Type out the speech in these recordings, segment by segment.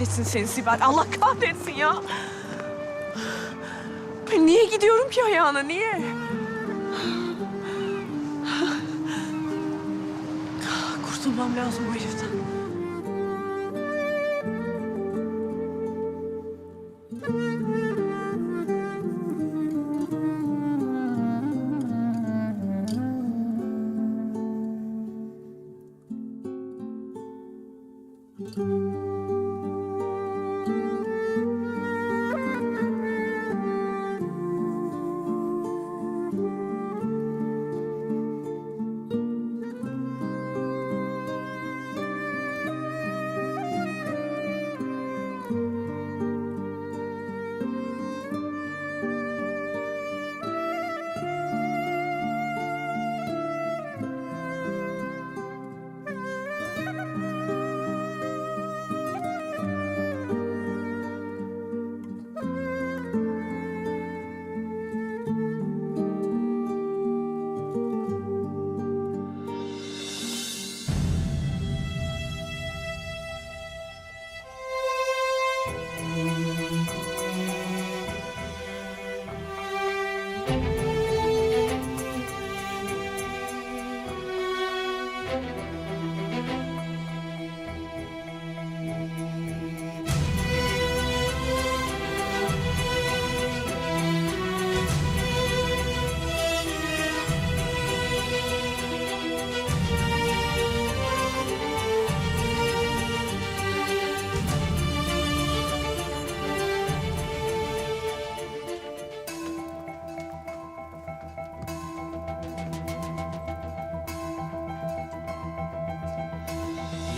kahretsin seni Sibel. Allah kahretsin ya. Ben niye gidiyorum ki ayağına? Niye? Kurtulmam lazım bu heriften.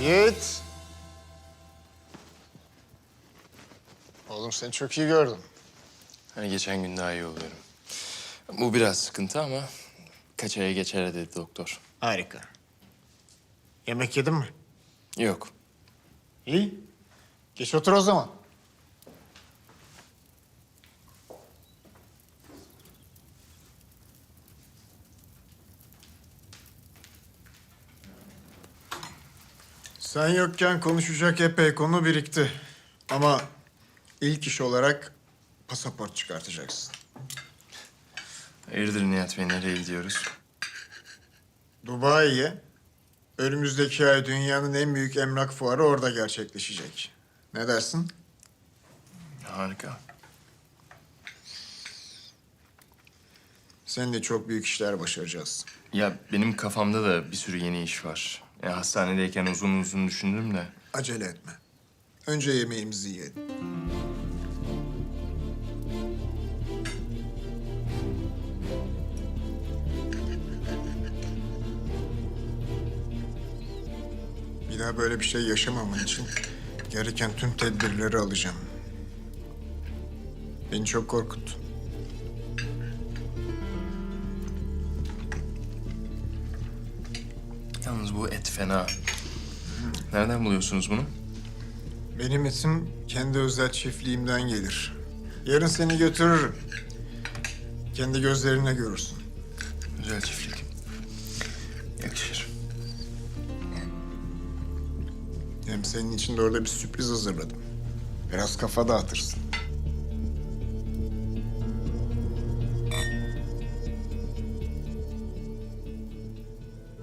Yiğit. Oğlum seni çok iyi gördüm. Hani geçen gün daha iyi oluyorum. Bu biraz sıkıntı ama kaç aya geçer dedi doktor. Harika. Yemek yedin mi? Yok. İyi. Geç otur o zaman. Sen yokken konuşacak epey konu birikti. Ama ilk iş olarak pasaport çıkartacaksın. Hayırdır Nihat Bey nereye gidiyoruz? Dubai'ye önümüzdeki ay dünyanın en büyük emlak fuarı orada gerçekleşecek. Ne dersin? Harika. Seninle çok büyük işler başaracağız. Ya benim kafamda da bir sürü yeni iş var. Ya hastanedeyken uzun uzun düşündüm de. Acele etme. Önce yemeğimizi yiyelim. Bir daha böyle bir şey yaşamaman için gereken tüm tedbirleri alacağım. Beni çok korkuttun. Yalnız bu et fena. Nereden buluyorsunuz bunu? Benim etim kendi özel çiftliğimden gelir. Yarın seni götürürüm. Kendi gözlerine görürsün. Güzel çiftlik. Yakışır. Hem senin için de orada bir sürpriz hazırladım. Biraz kafa dağıtırsın.